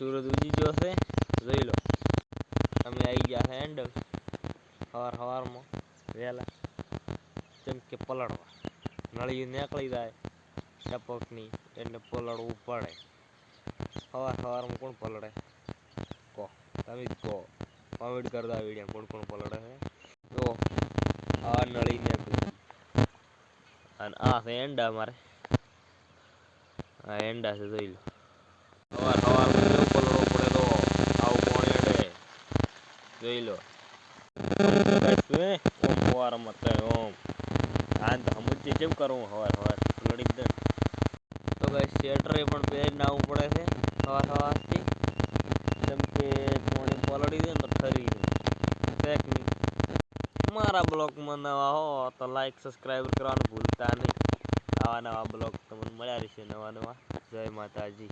સૂરજ ઉગી ગયો છે, જોઈ લો. તમે આવી ગયા છે એન્ડ સવાર સવારમાં વહેલા. જેમ કે પલળવા. નળી નીકળી જાય, ટપકની એટલે પલળવું પડે. સવાર સવારમાં કોણ પલળે? કહો તમે જ કહો. કોમેન્ટ કરતા વીડિયો કોણ કોણ પલળે છે? તો આ નળી નીકળી અને આ છે એંડા મારે આ એંડા છે, જોઈ લો સવાર સવારમાં કેવું પલળવો પડે તો આવું કોણ એડે જોઈ લો. સવારમાં તે ઓમ હા કેમ કરવું સવાર સવાર જ દે. તો પણ પહેરીને આવવું પડે છે સવાર સવારથી જેમ કે પાણી પલળી ને જાય બ્લોગમાં નવા હો, તો લાઈક સબસ્ક્રાઈબ કરવાનું ભૂલતા નહીં. આવા નવા બ્લોગ તમને મળ્યા રહેશે નવા નવા. જય માતાજી.